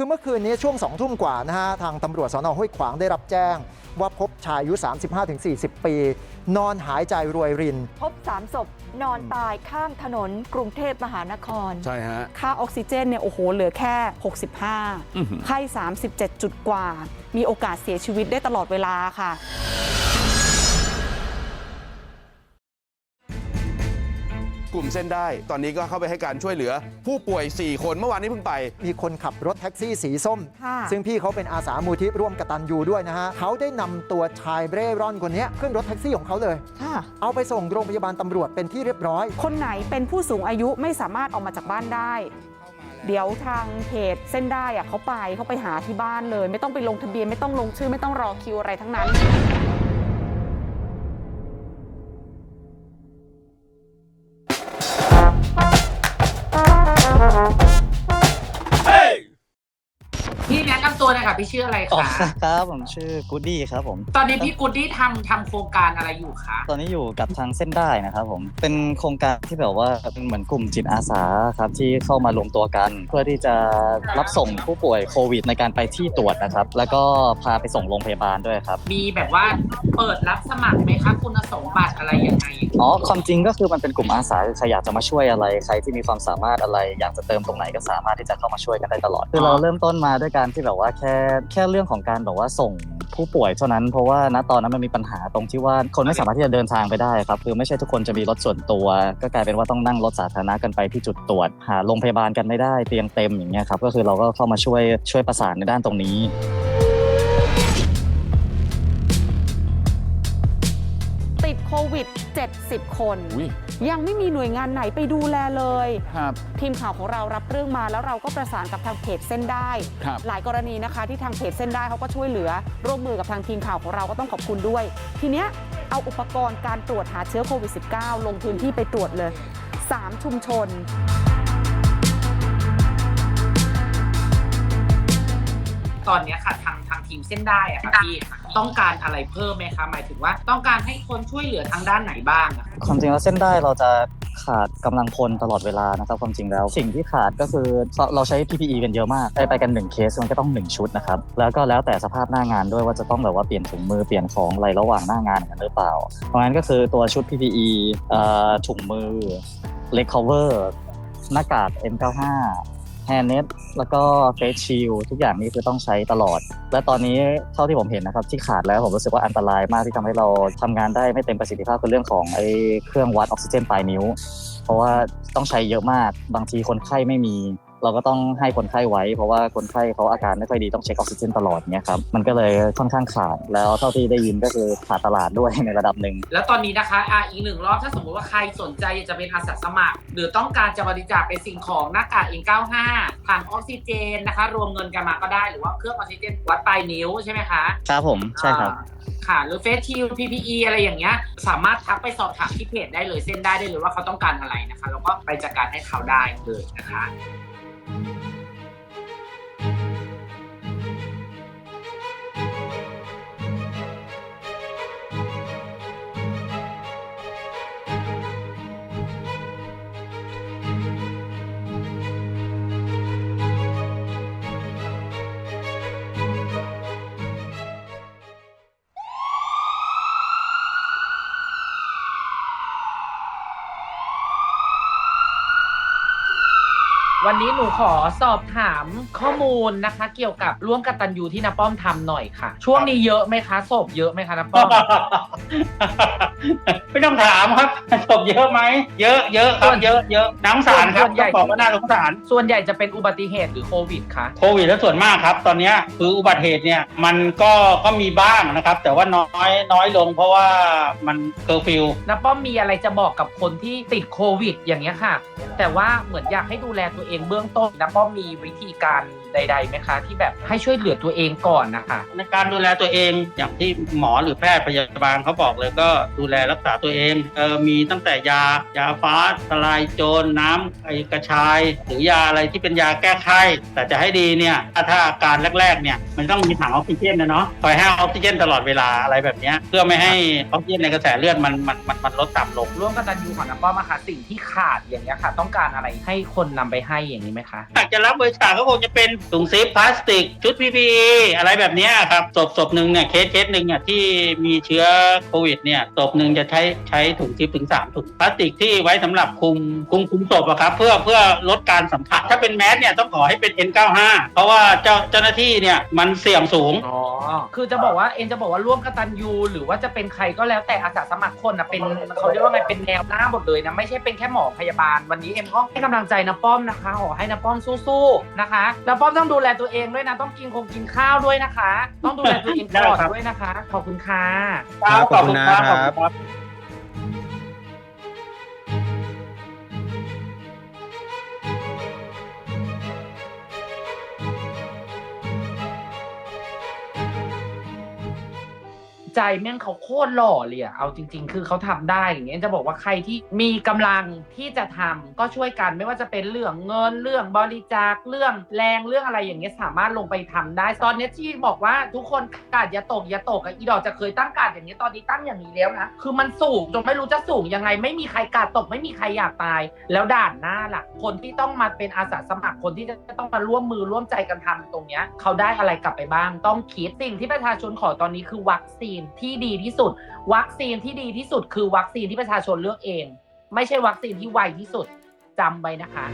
คือเมื่อคืนนี้ช่วง2ทุ่มกว่านะฮะทางตำรวจสนห้วยขวางได้รับแจ้ง ว่าพบชายอายุ 35-40 ปี นอนหายใจรวยริน พบสามศพนอนตายข้างถนนกรุงเทพมหานคร ใช่ฮะ ค่าออกซิเจนเนี่ยโอ้โหเหลือแค่อื้อหือ65 ไข้ 37 จุดกว่า มีโอกาสเสียชีวิตได้ตลอดเวลาค่ะ กลุ่มเส้นได้ ตอนนี้ก็เข้าไปให้การช่วยเหลือ ผู้ป่วย 4 คนเมื่อวานนี้เพิ่งไป มีคนขับรถแท็กซี่สีส้มค่ะซึ่งพี่เขาเป็นอาสามูลที่ร่วมกตันยูด้วยนะฮะเขาได้นำตัวชายเร่ร่อนคนนี้ขึ้นรถแท็กซี่ของเขาเลยค่ะเอาไปส่งโรงพยาบาลตำรวจเป็นที่เรียบร้อย คนไหนเป็นผู้สูงอายุไม่สามารถออกมาจากบ้านได้ เดี๋ยวทางเพจเส้นได้อะเขาไปเขาไปหาที่บ้านเลย ไม่ต้องไปลงทะเบียนไม่ต้องลงชื่อไม่ต้องรอคิวอะไรทั้งนั้นำตัวหน่อยค่ะพี่ชื่ออะไรอ๋อคะ ครับผมชื่อกูดดี้ครับผม ตอนนี้พี่กูดดี้ทำทำโครงการอะไรอยู่คะ ตอนนี้อยู่กับทางเส้นได้นะครับผม เป็นโครงการที่แบบว่าเป็นเหมือนกลุ่มจิตอาสาครับที่เข้ามารวมตัวกัน เพื่อที่จะรับส่งผู้ป่วยโควิด ในการไปที่ตรวจนะครับ แล้วก็พาไปส่งโรงพยาบาลด้วยครับ มีแบบว่าเปิดรับสมัครไหมคะคุณสมบัติอะไรยังไง อ๋อความจริงก็คือมันเป็นกลุ่มอาสาใครอยากจะมาช่วยอะไร ใครที่มีความสามารถอะไร อยากจะเติมตรงไหนก็สามารถที่จะเข้ามาช่วยกันได้ตลอด คือเราเริ่มต้นมาด้วยการที่แบบว่าแค่แค่เรื่องของการแบบว่าส่งผู้ป่วยเท่านั้นเพราะว่าณตอนนั้นมันมีปัญหาตรงที่ว่าคนไม่สามารถที่จะเดินทางไปได้ครับคือไม่ใช่ทุกคนจะมีรถส่วนตัว ก็กลายเป็นว่าต้องนั่งรถสาธารณะกันไปที่จุดตรวจ หาโรงพยาบาลกันไม่ได้เตียงเต็มอย่างเงี้ยครับก็คือเราก็เข้ามาช่วยช่วยประสานในด้านตรงนี้ โควิด 70 คนอุ้ยยังไม่มีหน่วยงานไหนไปดูแลเลยครับทีมข่าวของเรารับเรื่องมาแล้วเราก็ประสานกับทางเพจเส้นได้ครับหลายกรณีนะคะที่ทางเพจเส้นได้เขาก็ช่วยเหลือ ร่วมมือกับทางทีมข่าวของเราก็ต้องขอบคุณด้วย ทีเนี้ยเอาอุปกรณ์การตรวจหาเชื้อโควิด -19 ลงพื้นที่ไปตรวจเลย 3 ชุมชนตอนเนี้ยค่ะทาง ทางทีมเส้นได้อะค่ะพี่ต้องการอะไรเพิ่มไหมคะหมายถึงว่าต้องการให้คนช่วยเหลือทางด้านไหนบ้างอะความจริงแล้วเส้นได้เราจะขาดกำลังพลตลอดเวลานะครับความจริงแล้ว สิ่งที่ขาดก็คือเราใช้ PPE กันเยอะมากได้ไปกัน1เคสมันก็ต้อง 1 ชุดนะครับแล้วก็แล้วแต่สภาพหน้างานด้วยว่าจะต้องแบบว่าเปลี่ยนถุงมือเปลี่ยนของอะไรระหว่างหน้างานกันหรือเปล่า เพราะงั้นก็คือตัวชุด PPE เอ่อถุงมือ leg cover หน้ากาก M95 แฮนด์เน็ตแล้วก็เฟสชิลทุกอย่างนี้คือต้องใช้ตลอด และตอนนี้เท่าที่ผมเห็นนะครับ ที่ขาดแล้วผมรู้สึกว่าอันตรายมากที่ทำให้เราทำงานได้ไม่เต็มประสิทธิภาพคือเรื่องของไอ้เครื่องวัดออกซิเจนปลายนิ้ว เพราะว่าต้องใช้เยอะมากบางทีคนไข้ไม่มี เราก็ต้องให้คนไข้ไว้ เพราะว่าคนไข้เขาอาการไม่ค่อยดีต้องเช็คออกซิเจนตลอดเนี้ยครับมันก็เลยค่อนข้างขาดแล้วเท่าที่ได้ยินก็คือขาดตลาดด้วยในระดับหนึ่งแล้วตอนนี้นะคะอะอีกหนึ่งรอบถ้าสมมติว่าใครสนใจอยากจะเป็นอาสาสมัคร หรือต้องการจะบริจาคเป็นสิ่งของหน้ากาก N95 ถังออกซิเจนนะคะ รวมเงินกันมาก็ได้หรือว่าเครื่องออกซิเจนวัดปลายนิ้วใช่ไหมคะครับผมใช่ครับอ่าค่ะหรือเฟสชิล PPE อะไรอย่างเงี้ยสามารถทักไปสอบถามที่เพจได้เลยเส้นได้ได้เลยว่าเขาต้องการอะไรนะคะ แล้วก็ไปจัดการให้เขาได้เลยนะคะ วันนี้หนูขอสอบถามข้อมูลนะคะ เกี่ยวกับร่วมกตันยูที่นาป้อมทำหน่อยค่ะ ช่วงนี้เยอะไหมคะศพเยอะไหมคะนาป้อม ไม่ต้องถามครับศพเยอะไหมเยอะเยอะครับเยอะเยอะน้ำสารครับส่วนใหญ่ต้องบอกว่าน่าสงสาร ส่วนใหญ่จะเป็นอุบัติเหตุหรือโควิดคะโควิดแล้วส่วนมากครับ ตอนเนี้ยคืออุบัติเหตุเนี่ยมันก็ก็มีบ้างนะครับ แต่ว่าน้อยน้อยลงเพราะว่ามันเคอร์ฟิว นาป้อมมีอะไรจะบอกกับคนที่ติดโควิด อย่างเงี้ยค่ะ แต่ว่าเหมือนอยากให้ดูแลตัวเองเบื้องต้นแล้วก็มีวิธีการ ใดๆไหมคะ ที่แบบให้ช่วยเหลือตัวเองก่อนนะคะในการดูแลตัวเองอย่างที่หมอหรือแพทย์พยาบาลเขาบอกเลยก็ดูแลรักษาตัวเองเออมีตั้งแต่ยายาฟ้าทลายโจรน้ำไอกระชาย หรือยาอะไรที่เป็นยาแก้ไข้แต่จะให้ดีเนี่ยถ้าถ้าอาการแรกๆเนี่ยมันต้องมีถังออกซิเจนนะเนาะคอยให้ออกซิเจนตลอดเวลาอะไรแบบเนี้ยเพื่อไม่ให้ออกซิเจนในกระแสเลือดมันมันมันมันลดต่ำลงร่วมกตันยูของนาป้อมอะค่ะสิ่งที่ขาดอย่างเงี้ยค่ะ ต้องการอะไรให้คนนำไปให้อย่างนี้ไหมคะอยากจะรับบริจาคก็คงจะเป็นถุงซิปพลาสติก ชุด PPE อะไรแบบนี้ครับศพศพหนึ่งเนี่ยเคสเคสหนึ่งเนี่ยที่มีเชื้อโควิดเนี่ยศพหนึ่งจะใช้ใช้ถุงซิปถึง 3 ถุงพลาสติกที่ไว้สำหรับคุมคุมคุมศพอะครับ เพื่อเพื่อลดการสัมผัสถ้าเป็นแมสเนี่ยต้องขอให้เป็น N95 เพราะว่าเจ้าเจ้าหน้าที่เนี่ยมันเสี่ยงสูง คือจะบอกว่าเอ็นจะบอกว่าร่วมกตันยูหรือว่าจะเป็นใครก็แล้วแต่อาสาสมัครคนนะเป็นเขาเรียกว่าไงเป็นแนวหน้าหมดเลยนะไม่ใช่เป็นแค่หมอพยาบาลวันนี้เอ็มก็ให้กำลังใจนะป้อมนะคะขอให้นะป้อมสู้ๆนะคะแล้วป้อมต้องดูแลตัวเองด้วยนะต้องกินคงกินข้าวด้วยนะคะ ต้องดูแลตัวเองตลอดได้ครับด้วยนะคะ ขอบคุณค่ะ ครับขอบคุณนะครับ ใจแม่งเขาโคตรหล่อเลยอะเอาจริง ๆ คือเขาทำได้อย่างเงี้ยจะบอกว่าใครที่มีกำลังที่จะทำก็ช่วยกันไม่ว่าจะเป็นเรื่องเงินเรื่องบริจาคเรื่องแรงเรื่องอะไรอย่างเงี้ยสามารถลงไปทำได้ ตอนนี้ที่บอกว่าทุกคนกาดอย่าตกอย่าตกอะอีดอกจะเคยตั้งกาดอย่างเงี้ยตอนนี้ตั้งอย่างนี้แล้วนะคือมันสูงจนไม่รู้จะสูงยังไง ไม่มีใครกาดตกไม่มีใครอยากตาย แล้วด่านหน้าล่ะคนที่ต้องมาเป็นอาสาสมัครคนที่จะต้องมาร่วมมือร่วมใจกันทำตรงเนี้ยเขาได้อะไรกลับไปบ้าง ต้องคิดสิ่งที่ประชาชนขอตอนนี้คือวัคซีนที่ดีที่สุด วัคซีนที่ดีที่สุด คือวัคซีนที่ประชาชนเลือกเอง ไม่ใช่วัคซีนที่ไวที่สุดจำไว้นะคะ